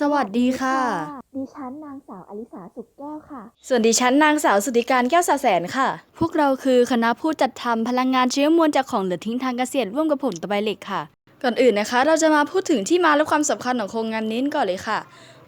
สวัสดีค่ะ ดิฉันนางสาวอลิสาสุกแก้วค่ะ ส่วนดิฉันนางสาวสุธิการแก้วสาแสนค่ะ พวกเราคือคณะผู้จัดทำพลังงานเชื้อมวลจากของเหลือทิ้งทางเกษตรร่วมกับผลตะไบเหล็กค่ะ ก่อนอื่นนะคะ เราจะมาพูดถึงที่มาและความสำคัญของโครงงานนี้ก่อนเลยค่ะ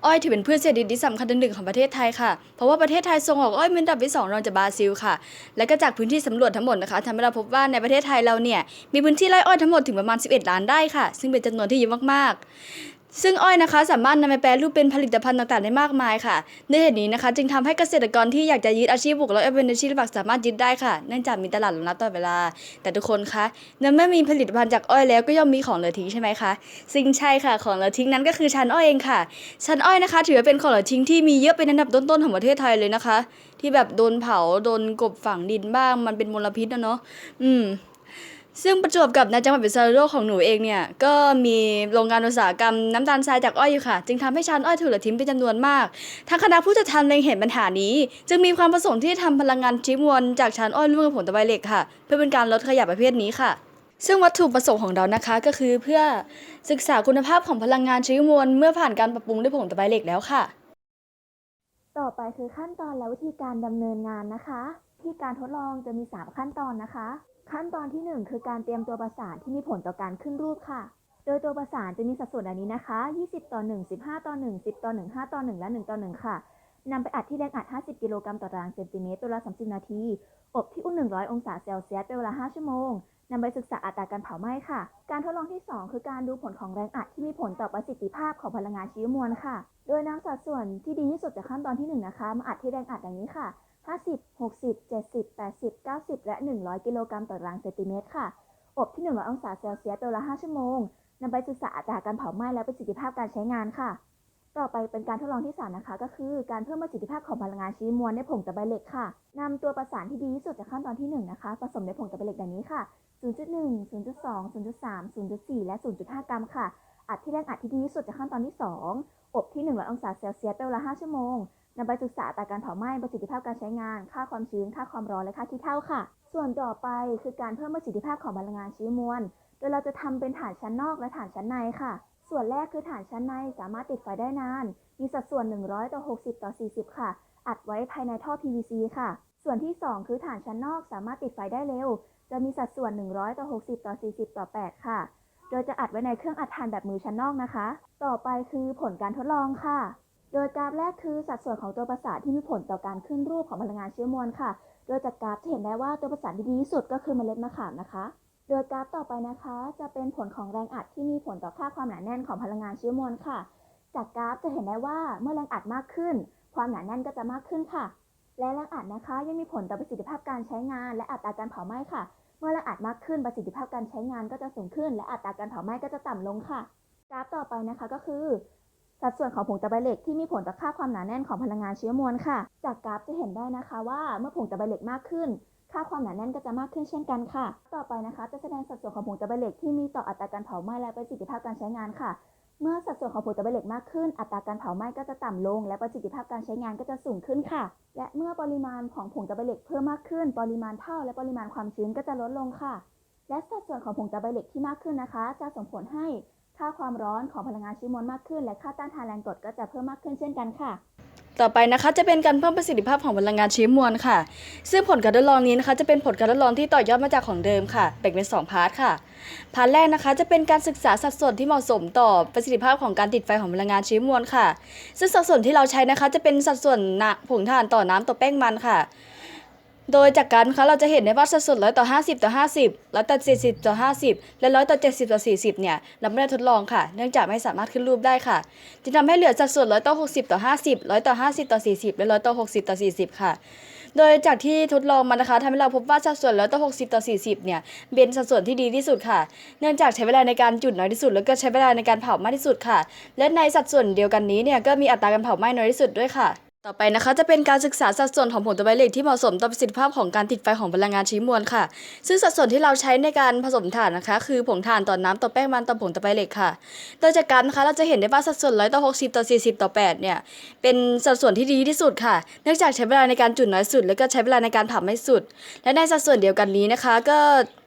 อ้อยถือเป็นพืชเศรษฐกิจที่สำคัญอันดับหนึ่งของประเทศไทยค่ะ เพราะว่าประเทศไทยส่งออกอ้อยเป็นอันดับที่สองรองจากบราซิลค่ะ และก็จากพื้นที่สำรวจทั้งหมดนะคะทำให้เราพบว่าในประเทศไทยเราเนี่ยมีพื้นที่ไร่อ้อยทั้งหมดถึงประมาณ 11 ล้านได้ค่ะ ซึ่งเป็นจำนวนที่เยอะมากๆ ซึ่งอ้อยนะคะสามารถนำไปแปรรูปเป็นผลิตภัณฑ์ต่างๆได้มากมายค่ะในเหตุนี้นะคะ จึงทำให้เกษตรกรที่อยากจะยึดอาชีพปลูกแล้วเป็นอาชีพหลักสามารถยึดได้ค่ะเนื่องจากมีตลาดรองรับตลอดเวลา แต่ทุกคนคะในเมื่อมีผลิตภัณฑ์จากอ้อยแล้วก็ย่อมมีของเหลือทิ้งใช่ไหมคะซึ่งใช่ค่ะของเหลือทิ้งนั้นก็คือชั้นอ้อยเองค่ะชั้นอ้อยนะคะ ถือว่าเป็นของเหลือทิ้งที่มีเยอะเป็นอันดับต้นๆของประเทศไทยเลยนะคะ ที่แบบโดนเผาโดนกบฝังดินบ้างมันเป็นมลพิษนะเนาะอืม ซึ่งประจวบกับในจังหวัดพิษณุโลกของหนูเองเนี่ย ก็มีโรงงานอุตสาหกรรมน้ำตาลทรายจากอ้อยอยู่ค่ะ จึงทำให้ชั้นอ้อยถูกลือทิ้งเป็นจำนวนมาก ทางคณะผู้จัดทำเล็งเห็นปัญหานี้ จึงมีความประสงค์ที่จะทำพลังงานชีวมวลจากชั้นอ้อยร่วมกับผลตะไบเหล็กค่ะ เพื่อเป็นการลดขยะประเภทนี้ค่ะซึ่งวัตถุประสงค์ของเรานะคะก็คือเพื่อศึกษาคุณภาพของพลังงานชีวมวลเมื่อผ่านการปรับปรุงด้วยผงตะไบเหล็กแล้วค่ะ ต่อไปคือขั้นตอนและวิธีการดำเนินงานนะคะ ที่การทดลองจะมี 3 ขั้นตอนนะคะ ขั้นตอนทีหนึ่1 คือการเตรียมตัวประสานที่มีผลต่อการขึ้นรูปค่ะ โดยตัวประสานจะมีสัดส่วนดังนี้นะคะ 20 ต่อ 1 15 ต่อ 1 10 ต่อ 1 5 ต่อ 1 และ 1 ต่อ 1 ค่ะนำไปอัดที่แรงอัด 50 กิโลกรัมต่อตารางเซนติเมตรตัวละ30 นาที อบที่อุ่น100 องศาเซลเซียสเป็นเวลา 5 ชั่วโมงนำไปศึกษาอัตราการเผาไหม้ค่ะ การทดลองที่ 2 คือการดูผลของแรงอัดที่มีผลต่อประสิทธิภาพของพลังงานชีวมวลค่ะ โดยนำสัดส่วนที่ดีที่สุดจากขั้นตอนที่ 1 นะคะ มาอัดที่แรงอัดดังนี้ค่ะ 50 60 70 80 90 และ 100 กิโลกรัมต่อตารางเซนติเมตรค่ะ อบที่ 100 องศาเซลเซียสเป็นเวลา5ชั่วโมงนำไปศึกษาอัตราการเผาไหม้และประสิทธิภาพการใช้งานค่ะ ต่อไปเป็นการทดลองที่ 3 นะคะ ก็คือการเพิ่มประสิทธิภาพของพลังงานชีมวลในผงตะไบเหล็กค่ะนำตัวประสานที่ดีที่สุดจากขั้นตอนที่ 1 นะคะ ผสมในผงตะไบเหล็กดังนี้ค่ะ 0.1 0.2 0.3 0.4 และ 0.5 กรัมค่ะ อัดที่แรงอัดที่ดีที่สุดจากขั้นตอนที่ 2 อบที่ 100 องศาเซลเซียสเป็นเวลา 5 ชั่วโมง นำไปศึกษาอัตราการเผาไหม้ประสิทธิภาพการใช้งาน ค่าความชื้น ค่าความร้อน และค่าขี้เถ้าค่ะ ส่วนต่อไปคือการเพิ่มประสิทธิภาพของพลังงานชีมวล โดยเราจะทำเป็นฐานชั้นนอกและฐานชั้นในค่ะ ส่วนแรกคือฐานชั้นในสามารถติดไฟได้นาน มีสัดส่วน 100 ต่อ 60 ต่อ 40 ค่ะ อัดไว้ภายในท่อ PVC ค่ะ ส่วนที่ 2 คือฐานชั้นนอกสามารถติดไฟได้เร็ว จะมีสัดส่วน 100 ต่อ 60 ต่อ 40 ต่อ 8 ค่ะ โดยจะอัดไว้ในเครื่องอัดถ่านแบบมือชั้นนอกนะคะ ต่อไปคือผลการทดลองค่ะ โดยกราฟแรกคือสัดส่วนของตัวประสานที่มีผลต่อการขึ้นรูปของพลังงานเชื้อมวลค่ะ โดยจากกราฟจะเห็นได้ว่าตัวประสานที่ดีที่สุดก็คือเมล็ดมะขามนะคะ โดยกราฟต่อไปนะคะ จะเป็นผลของแรงอัดที่มีผลต่อค่าความหนาแน่นของพลังงานเชื้อมวลค่ะ จากกราฟจะเห็นได้ว่าเมื่อแรงอัดมากขึ้น ความหนาแน่นก็จะมากขึ้นค่ะ และแรงอัดนะคะยังมีผลต่อประสิทธิภาพการใช้งาน และอัตราการเผาไหม้ค่ะ เมื่อแรงอัดมากขึ้นประสิทธิภาพการใช้งานก็จะสูงขึ้น และอัตราการเผาไหม้ก็จะต่ำลงค่ะกราฟต่อไปนะคะก็คือ สัดส่วนของผงตะไบเหล็กที่มีผลต่อค่าความหนาแน่นของพลังงานเชื้อมวลค่ะ จากกราฟจะเห็นได้นะคะว่าเมื่อผงตะไบเหล็กมากขึ้น ค่าความหนาแน่นก็จะมากขึ้นเช่นกันค่ะ ต่อไปนะคะ จะแสดงสัดส่วนของผงตะไบเหล็กที่มีต่ออัตราการเผาไหม้และประสิทธิภาพการใช้งานค่ะ เมื่อสัดส่วนของผงตะไบเหล็กมากขึ้น อัตราการเผาไหม้ก็จะต่ำลง และประสิทธิภาพการใช้งานก็จะสูงขึ้นค่ะ และเมื่อปริมาณของผงตะไบเหล็กเพิ่มมากขึ้น ปริมาณเท่าและปริมาณความชื้นก็จะลดลงค่ะ และสัดส่วนของผงตะไบเหล็กที่มากขึ้นนะคะ จะส่งผลให้ ค่าความร้อนของพลังงานชีวมวลมากขึ้น และค่าต้านทานแรงกดก็จะเพิ่มมากขึ้นเช่นกันค่ะ ต่อไปนะคะจะเป็นการเพิ่มประสิทธิภาพของพลังงานชีวมวลค่ะ ซึ่งผลการทดลองนี้นะคะ จะเป็นผลการทดลองที่ต่อยอดมาจากของเดิมค่ะแบ่งเป็น2พาร์ทค่ะพาร์ทแรกนะคะจะเป็นการศึกษาสัดส่วนที่เหมาะสมต่อประสิทธิภาพของการติดไฟของพลังงานชีวมวลค่ะ ซึ่งสัดส่วนที่เราใช้นะคะ จะเป็นสัดส่วนหน้ำผงถ่านต่อน้ำต่อแป้งมันค่ะ โดยจากการนะคะเราจะเห็นได้ว่าสัดส่วนร้อยต่อ 50 ต่อ 50ร้อยต่อ70ต่อ 50 และร้อยต่อ 70 ต่อ 40 เนี่ยเราไม่ได้ทดลองค่ะ เนื่องจากไม่สามารถขึ้นรูปได้ค่ะจึงทำให้เหลือสัดส่วนร้อยต่อ 60 ต่อ 50ร้อยต่อ 50 ต่อ 40 และร้อยต่อ 60 ต่อ 40 ค่ะ โดยจากที่ทดลองมานะคะทำให้เราพบว่าสัดส่วนร้อยต่อ 60 ต่อ 40 เนี่ยเป็นสัดส่วนที่ดีที่สุดค่ะ เนื่องจากใช้เวลาในการจุดน้อยที่สุด แล้วก็ใช้เวลาในการเผามากที่สุดค่ะ และในสัดส่วนเดียวกันนี้เนี่ยก็มีอัตราการเผาไหม้น้อยที่สุดด้วยค่ะ ต่อไปนะคะจะเป็นการศึกษาสัดส่วนของผงตะไบเหล็กที่เหมาะสมต่อประสิทธิภาพของการติดไฟของพลังงานชีวมวลค่ะ ซึ่งสัดส่วนที่เราใช้ในการผสมถ่านนะคะ คือผงถ่านต่อน้ำต่อแป้งมันต่อผงตะไบเหล็กค่ะโดยจากการนะคะเราจะเห็นได้ว่าสัดส่วนร้อยต่อ60ต่อ40ต่อ8เนี่ยเป็นสัดส่วนที่ดีที่สุดค่ะ เนื่องจากใช้เวลาในการจุดน้อยสุด แล้วก็ใช้เวลาในการเผาไม่สุด และในสัดส่วนเดียวกันนี้นะคะ ก็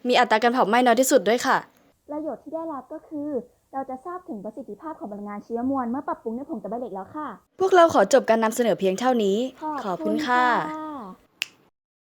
มีอัตราการเผาไหม้น้อยที่สุดด้วยค่ะ ประโยชน์ที่ได้รับก็คือ เราจะทราบถึงประสิทธิภาพของพลังงานเชื้อมวลเมื่อปรับปรุงด้วยผงตะไบเหล็กแล้วค่ะ พวกเราขอจบการนำเสนอเพียงเท่านี้ ขอบคุณค่ะค่ะ